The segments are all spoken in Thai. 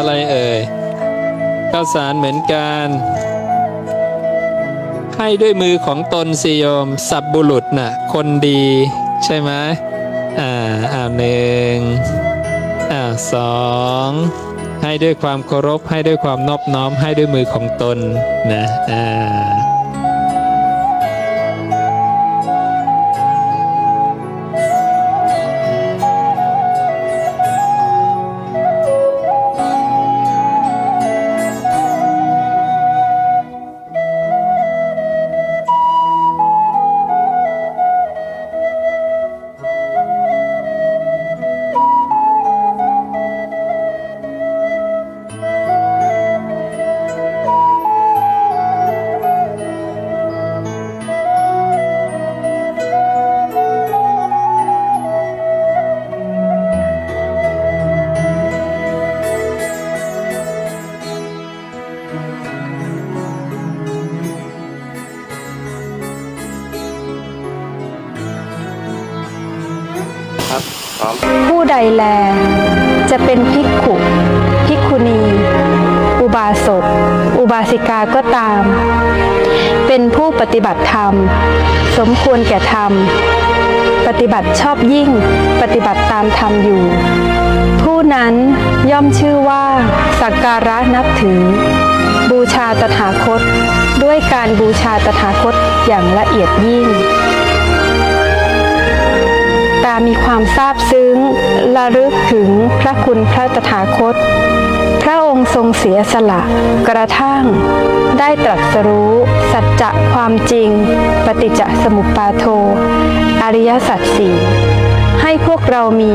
อะไรเอ่ยข้าวสารเหมือนกัน ให้ด้วยมือของตนสิโยม สับบุรุษน่ะ คนดีใช่ไหมอ่าอ่าหนึ่งอ่าสองให้ด้วยความเคารพให้ด้วยความนอบน้อมให้ด้วยมือของตนนะอ่า แล จะเป็นภิกขุภิกขุณี อุบาสก อุบาสิกาก็ตาม เป็นผู้ปฏิบัติธรรม สมควรแก่ธรรม ปฏิบัติชอบยิ่ง ปฏิบัติตามธรรมอยู่ ผู้นั้นย่อมชื่อว่า สักการะนับถือ บูชาตถาคต ด้วยการบูชาตถาคตอย่างละเอียดยิ่ง มีความซาบซึ้งระลึกถึงพระคุณพระตถาคต พระองค์ทรงเสียสละกระทั่ง ได้ตรัสรู้ สัจจะความจริง ปฏิจจสมุปบาโท อริยสัจสี่ให้พวกเรามี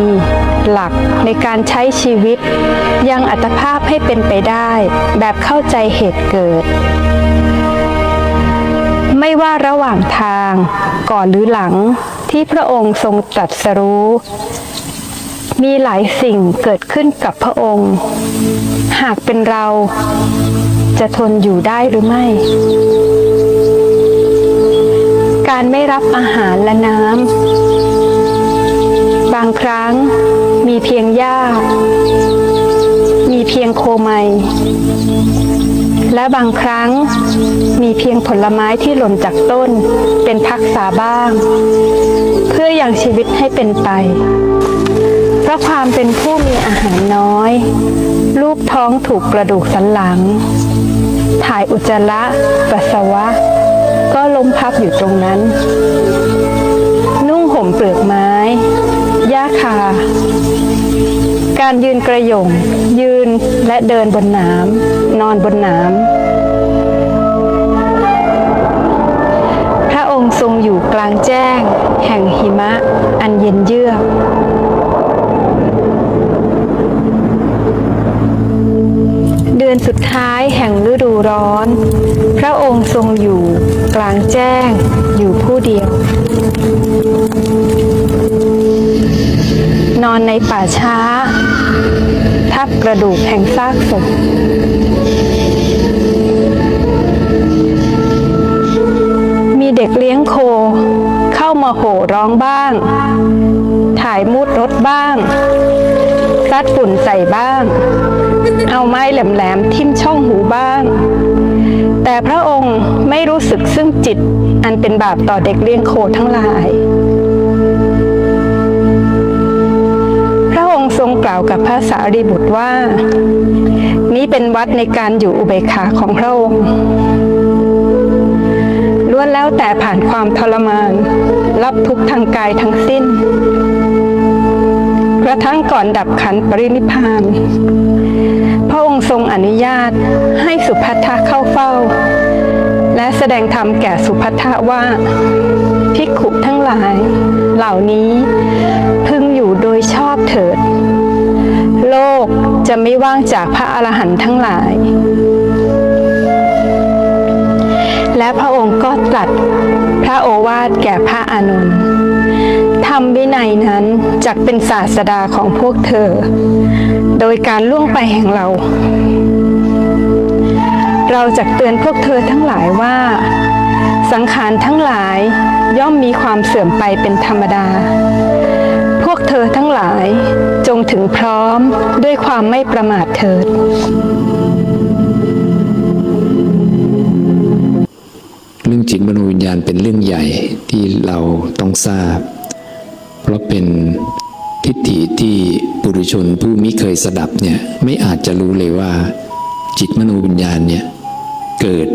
หลักในการใช้ชีวิต ยังอัตภาพให้เป็นไปได้ แบบเข้าใจเหตุเกิด ไม่ว่าระหว่างทาง ก่อนหรือหลัง ที่พระองค์ทรงตรัสรู้ มีหลายสิ่งเกิดขึ้นกับพระองค์ หากเป็นเราจะทนอยู่ได้หรือไม่ การไม่รับอาหารและน้ำ บางครั้งมีเพียงหญ้า มีเพียงโคไม และบางครั้งมีเพียงผลไม้ที่หล่นจากต้นเป็นพักษาบ้าง เพื่อยังชีวิตให้เป็นไป เพราะความเป็นผู้มีอาหารน้อย รูปท้องถูกกระดูกสันหลัง ถ่ายอุจจาระปัสสาวะ ก็ล้มพับอยู่ตรงนั้น นุ่งห่มเปลือกไม้หญ้าคา การยืนกระยง ยืนและเดินบนน้ำนอนบนน้ำพระองค์ทรงอยู่กลางแจ้ง แห่งหิมะ อันเย็นเยือกเดือนสุดท้ายแห่งฤดูร้อน พระองค์ทรงอยู่กลางแจ้งอยู่ผู้เดียว นอนในป่าช้า ทับกระดูกแห่งซากศพมีเด็กเลี้ยงโค เข้ามาโห่ร้องบ้าง ถ่ายมูดรถบ้างซัดฝุ่นใส่บ้าง เอาไม้แหลมๆทิ่มช่องหูบ้าง แต่พระองค์ไม่รู้สึกซึ่งจิตอันเป็นบาปต่อเด็กเลี้ยงโคทั้งหลาย กล่าวกับพระสารีบุตรว่า นี้เป็นวัดในการอยู่อุเบกขาของพระองค์ล้วนแล้วแต่ผ่านความทรมาน รับทุกข์ทางกายทั้งสิ้น กระทั่งก่อนดับขันปรินิพานพระองค์ทรงอนุญาตให้สุภัททะเข้าเฝ้า และแสดงธรรมแก่สุภัททะว่าภิกขุทั้งหลาย เหล่านี้พึงอยู่โดยชอบเถิด โลกจะไม่ว่างจากพระอรหันต์ทั้งหลาย และพระองค์ก็ตรัสพระโอวาทแก่พระอานนท์ธรรมวินัยนั้นจักเป็นศาสดาของพวกเธอ โดยการล่วงไปแห่งเรา เราจะเตือนพวกเธอทั้งหลายว่า สังขารทั้งหลายย่อมมีความเสื่อมไปเป็นธรรมดา พวกเธอทั้งหลาย จงถึงพร้อมด้วยความไม่ประมาทเถิด เรื่องจิตมโนวิญญาณเป็นเรื่องใหญ่ที่เราต้องทราบ เพราะเป็นทิฏฐิที่ปุถุชนผู้มิเคยสดับเนี่ยไม่อาจจะรู้เลยว่า จิตมโนวิญญาณเนี่ยเกิด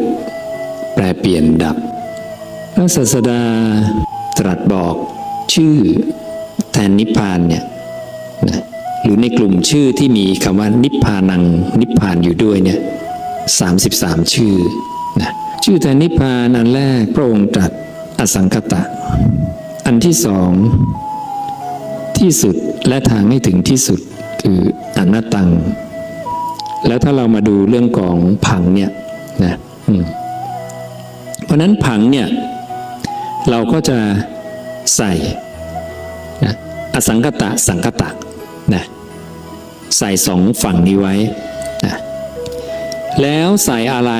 แปรเปลี่ยนดับพระศาสดาตรัสบอกชื่อแทนนิพพานเนี่ย หรือในกลุ่มชื่อที่มีคำว่านิพพานังนิพพานอยู่ด้วยเนี่ย33ชื่อนะชื่อแทนนิพพานอันแรกพระองค์ตรัสอสังคตะ อันที่สอง ที่สุดและทางให้ถึงที่สุดคืออนัตตัง แล้วถ้าเรามาดูเรื่องของผังเนี่ยนะเพราะฉะนั้นผังเนี่ย เราก็จะใส่นะอสังคตะสังคตะ นะใส่สองฝั่งนี้ไว้นะแล้วใส่อะไร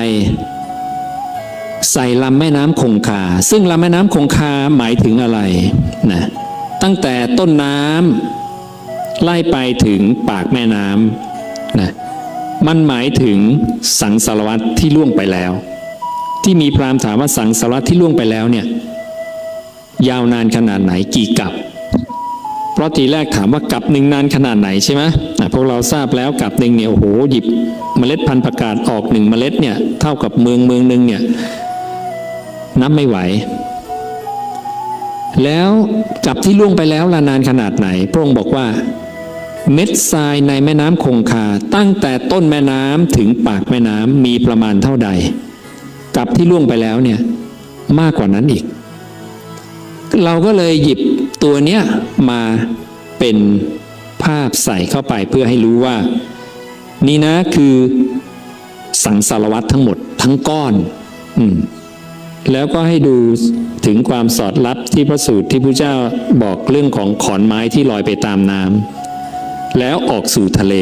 ใส่ลำแม่น้ำคงคา ซึ่งลำแม่น้ำคงคาหมายถึงอะไรนะตั้งแต่ต้นน้ำไล่ไปถึงปากแม่น้ำนะมันหมายถึงสังสารวัตรที่ล่วงไปแล้ว ที่มีพรามถามว่าสังสารวัตรที่ล่วงไปแล้วเนี่ยยาวนานขนาดไหนกี่กับ ราะทีแรกถามว่ากับหนึ่งนานขนาดไหนใช่ไหมพวกเราทราบแล้วกับหนึ่งเนี่ยโอ้โหหยิบเมล็ดพันธุ์ประกาศออกหนึ่งเมล็ดเนี่ยเท่ากับเมืองเมืองหนึ่งเนี่ยนับไม่ไหว แล้วกับที่ล่วงไปแล้วละนานขนาดไหน พระองค์บอกว่าเม็ดทรายในแม่น้ำคงคาตั้งแต่ต้นแม่น้ำถึงปากแม่น้ำมีประมาณเท่าใด กับที่ล่วงไปแล้วเนี่ยมากกว่านั้นอีก เราก็เลยหยิบ ตัวเนี้ยมาเป็นภาพใส่เข้าไปเพื่อให้รู้ว่า นี่นะคือสังสารวัตรทั้งหมดทั้งก้อนอืมแล้วก็ให้ดูถึงความสอดรับที่พระสูตรที่พระเจ้าบอกเรื่องของขอนไม้ที่ลอยไปตามน้ำแล้วออกสู่ทะเล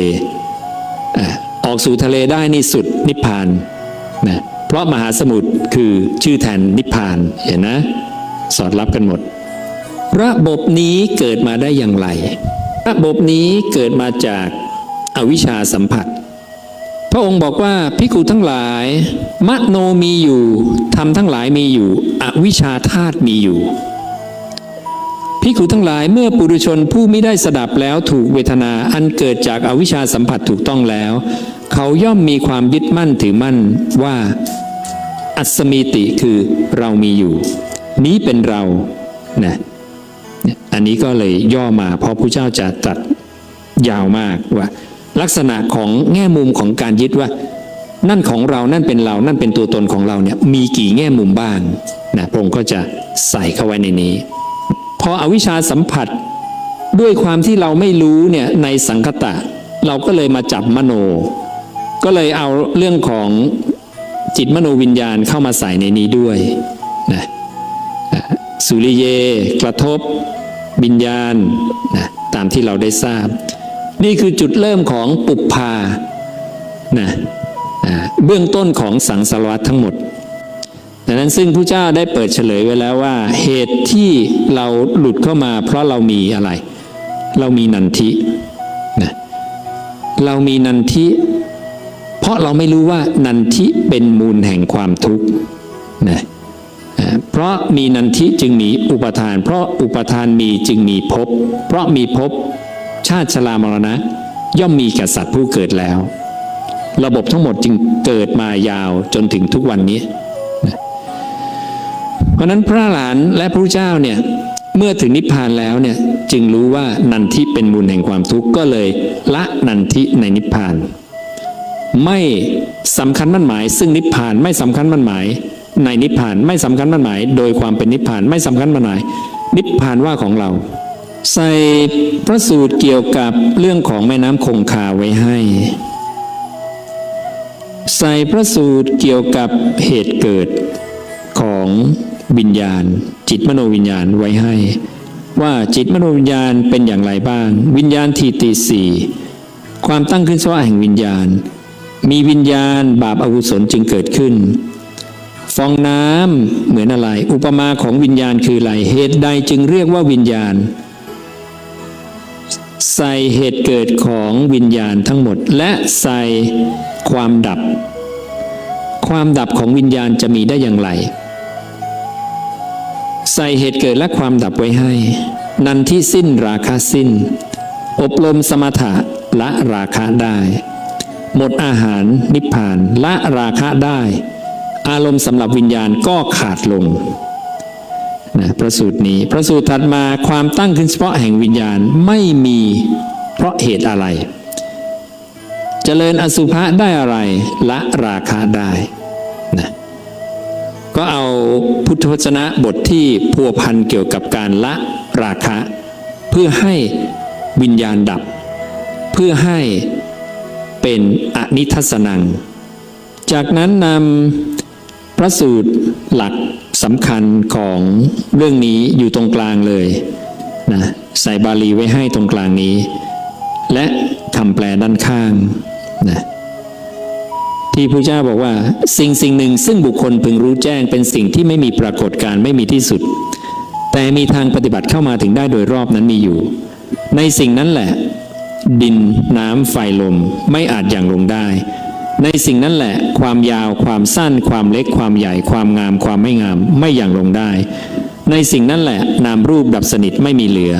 อออกสู่ทะเลได้นี่สุดนิพพานนะเพราะมหาสมุทรคือชื่อแทนนิพพานเห็นนะ สอดรับกันหมด ระบบนี้เกิดมาได้อย่างไร ระบบนี้เกิดมาจากอวิชชาสัมผัส พระองค์บอกว่าพิกุทั้งหลาย มโนมีอยู่ธรรมทั้งหลายมีอยู่ อวิชชาธาตุมีอยู่พิกุทั้งหลายเมื่อปุถุชนผู้ไม่ได้สดับแล้วถูกเวทนาอันเกิดจากอวิชชาสัมผัสถูกต้องแล้ว เขาย่อมมีความยึดมั่นถือมั่นว่า อัศมีติคือเรามีอยู่ นี้เป็นเรานะ อันนี้ก็เลยย่อมาเพราะพระเจ้าจะตัดยาวมากว่า ลักษณะของแง่มุมของการยึดว่า นั่นของเรานั่นเป็นเรานั่นเป็นตัวตนของเราเนี่ยมีกี่แง่มุมบ้างนะพระองค์ก็จะใส่เข้าไว้ในนี้ พออวิชชาสัมผัสด้วยความที่เราไม่รู้เนี่ยในสังคตะ เราก็เลยมาจับมโน ก็เลยเอาเรื่องของจิตมโนวิญญาณเข้ามาใส่ในนี้ด้วยนะ สุริเย กระทบวิญญาณนะตามที่เราได้ทราบ นี่คือจุดเริ่มของปุปพานะเบื้องต้นของสังสารวัตทั้งหมดดังนั้นซึ่งผู้เจ้าได้เปิดเฉลยไว้แล้วว่า เหตุที่เราหลุดเข้ามาเพราะเรามีอะไร เรามีนันทินะเรามีนันทิ เพราะเราไม่รู้ว่านันทิเป็นมูลแห่งความทุกข์นะเราะมีนันทิจึงมีอุปทาน เพราะอุปทานมีจึงมีภพเพราะมีภพชาติชรามรณะ ย่อมมีก่สัตว์ผู้เกิดแล้ว ระบบทั้งหมดจึงเกิดมายาวจนถึงทุกวันนี้ เพราะฉะนั้นพระหลานและพระเจ้าเนี่ยเมื่อถึงนิพพานแล้วเนี่ยจึงรู้ว่านันทิเป็นมูลแห่งความทุกข์ก็เลยละนันทิในนิพพาน ไม่สำคัญมั่นหมาย ซึ่งนิพพานไม่สำคัญมั่นหมาย ในนิพพานไม่สำคัญมั่นหมาย โดยความเป็นนิพพานไม่สำคัญมั่นหมาย นิพพานว่าของเรา ใส่พระสูตรเกี่ยวกับเรื่องของแม่น้ำคงคาไว้ให้ ใส่พระสูตรเกี่ยวกับเหตุเกิดของวิญญาณ จิตมโนวิญญาณไว้ให้ ว่าจิตมโนวิญญาณเป็นอย่างไรบ้าง วิญญาณทีตีสี่ความตั้งขึ้นสว่าแห่งวิญญาณ มีวิญญาณบาปอากุศลจึงเกิดขึ้น ฟองน้ำเหมือนอะไร อุปมาของวิญญาณคืออะไรเหตุใดจึงเรียกว่าวิญญาณ ใส่เหตุเกิดของวิญญาณทั้งหมด และใส่ความดับ ความดับของวิญญาณจะมีได้อย่างไร ใส่เหตุเกิดและความดับไว้ให้ นันที่สิ้นราคาสิ้น อบรมสมถะละราคะได้ หมดอาหารนิพพานละราคะได้ อารมณ์สำหรับวิญญาณก็ขาดลงนะพระสูตรนี้ พระสูตรถัดมาความตั้งขึ้นเฉพาะแห่งวิญญาณไม่มีเพราะเหตุอะไรเจริญอสุภะได้อะไรละราคะได้นะก็เอาพุทธวจนะบทที่พัวพันเกี่ยวกับการละราคะ เพื่อให้วิญญาณดับ เพื่อให้เป็นอนิทัศนัง จากนั้นนำ พระสูตรหลักสำคัญของเรื่องนี้อยู่ตรงกลางเลยนะใส่บาลีไว้ให้ตรงกลางนี้ และคำแปลด้านข้างนะที่พระเจ้าบอกว่า สิ่งสิ่งหนึ่งซึ่งบุคคลพึงรู้แจ้งเป็นสิ่งที่ไม่มีปรากฏการไม่มีที่สุด แต่มีทางปฏิบัติเข้ามาถึงได้โดยรอบนั้นมีอยู่ ในสิ่งนั้นแหละ ดินน้ำไฟลมไม่อาจอย่างลงได้ ในสิ่งนั้นแหละ ความยาว ความสั้น ความเล็ก ความใหญ่ ความงาม ความไม่งาม ไม่อย่างลงได้ ในสิ่งนั้นแหละ นามรูปดับสนิทไม่มีเหลือ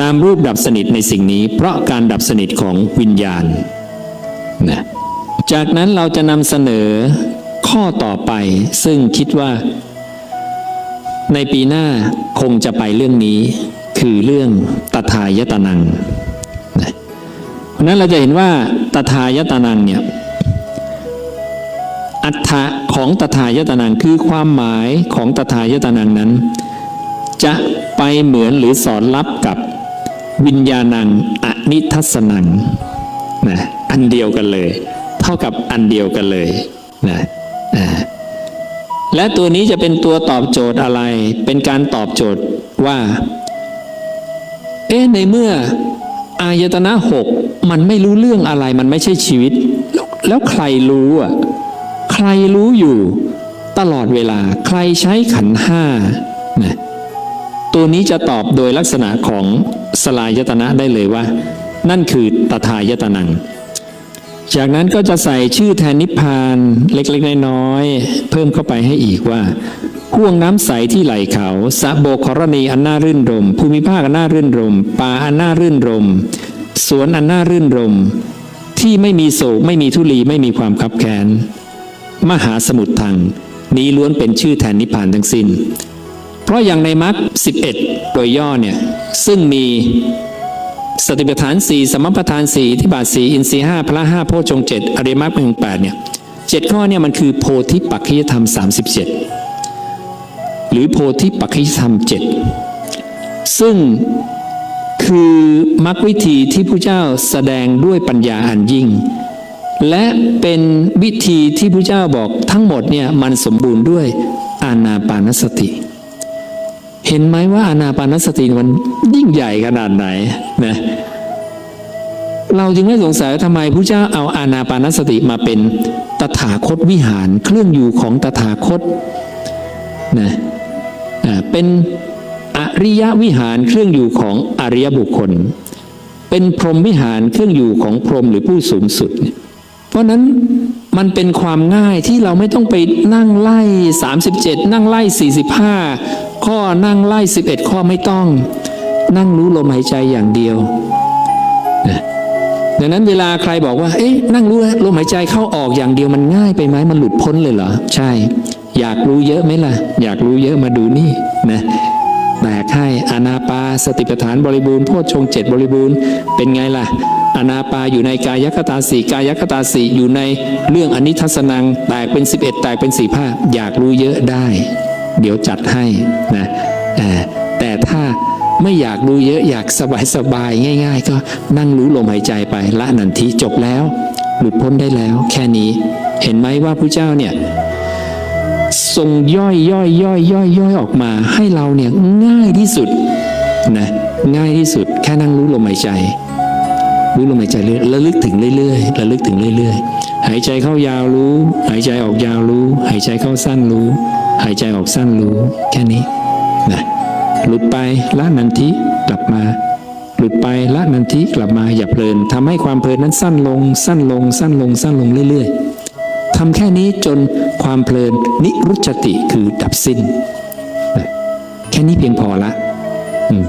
นามรูปดับสนิทในสิ่งนี้ เพราะการดับสนิทของวิญญาณนะจากนั้นเราจะนำเสนอข้อต่อไป ซึ่งคิดว่า ในปีหน้าคงจะไปเรื่องนี้ คือเรื่องตถายตนังเพราะนั้นเราจะเห็นว่าตถายตนังเนี่ย อัฏฐะของตถายตนังคือความหมายของตถายตนังนั้น จะไปเหมือนหรือสอนรับกับวิญญาณังอนิทัศนังนะอันเดียวกันเลย เท่ากับอันเดียวกันเลยนะและตัวนี้จะเป็นตัวตอบโจทย์อะไร เป็นการตอบโจทย์ว่า เอ๊ะในเมื่ออายตนะหกมันไม่รู้เรื่องอะไร มันไม่ใช่ชีวิต แล้วใครรู้อะ ใครรู้อยู่ตลอดเวลาใครใช้ขันห้านะตัวนี้จะตอบโดยลักษณะของสลายยตนะได้เลยว่า นั่นคือตถายตนัง จากนั้นก็จะใส่ชื่อแทนนิพพานเล็กๆน้อยๆเพิ่มเข้าไปให้อีกว่าห่วงน้ำใสที่ไหลเขาสะโบกครณีอันน่ารื่นรม ภูมิภาคอันน่ารื่นรม ป่าอันน่ารื่นรม สวนอันน่ารื่นรม ที่ไม่มีโศกไม่มีทุลีไม่มีความคับแค้น มหาสมุทรทางนี้ล้วนเป็นชื่อแทนนิพพานทั้งสิ้น เพราะอย่างในมรรค11 โดยย่อเนี่ย ซึ่งมีสติปัฏฐานสี่สมปัฏฐานสี่ที่บาทสี่อินทรีห้าพละห้าโพชฌงเจ็ดอริมรรคหนึ่งแปดเนี่ยเจ็ดข้อเนี่ยมันคือโพธิปักขิยธรรม37หรือโพธิปักขิยธรรมเจ็ดซึ่งคือมรรควิธีที่พระเจ้าแสดงด้วยปัญญาอันยิ่ง และเป็นวิธีที่พระเจ้าบอกทั้งหมดเนี่ยมันสมบูรณ์ด้วยอานาปานสติ เห็นไหมว่าอานาปานสติมันยิ่งใหญ่ขนาดไหนนะเราจึงไม่สงสัยว่าทำไมพระเจ้าเอาอานาปานสติมาเป็นตถาคตวิหารเครื่องอยู่ของตถาคตนะเป็นอริยวิหารเครื่องอยู่ของอริยบุคคล เป็นพรหมวิหารเครื่องอยู่ของพรหมหรือผู้สูงสุดเนี่ย เพราะนั้นมันเป็นความง่ายที่เราไม่ต้องไปนั่งไล่ 37 นั่งไล่ 45 ข้อนั่งไล่ 11 ข้อไม่ต้อง นั่งรู้ลมหายใจอย่างเดียวดังนั้นเวลาใครบอกว่า เอ๊ะ นั่งรู้ลมหายใจเข้าออกอย่างเดียวมันง่ายไปไหมมันหลุดพ้นเลยเหรอ ใช่ อยากรู้เยอะไหมล่ะ อยากรู้เยอะมาดูนี่นะแตกให้อานาปาสติปัฏฐานบริบูรณ์โพชฌงเจ็ดบริบูรณ์เป็นไงล่ะ อนาปาอยู่ในกายคตาสีกายคตาสีอยู่ในเรื่องอนิทัศนังแตกเป็น 11 แตกเป็นสี่ภาคอยากรู้เยอะได้ เดี๋ยวจัดให้นะแต่ถ้าไม่อยากรู้เยอะอยากสบายสบายๆง่าย ๆ ก็นั่งรู้ลมหายใจไปละนันทีจบแล้ว หลุดพ้นได้แล้วแค่นี้ เห็นไหมว่าพระเจ้าเนี่ยทรงย่อยย่อยย่อยย่อยย่อยออกมา ให้เราเนี่ยง่ายที่สุดนะง่ายที่สุดแค่นั่งรู้ลมหายใจ รู้ลมหายใจเรื่อยระลึกถึงเรื่อยๆระลึกถึงเรื่อยๆ หายใจเข้ายาวรู้ หายใจออกยาวรู้ หายใจเข้าสั้นรู้ หายใจออกสั้นรู้ แค่นี้นะหลุดไปละนันทีกลับมา หลุดไปละนันทีกลับมาอย่าเพลิน ทำให้ความเพลินนั้นสั้นลง สั้นลง สั้นลง สั้นลงเรื่อยๆ ทำแค่นี้จนความเพลินนิรุจติคือดับสิ้น แค่นี้เพียงพอละ อืม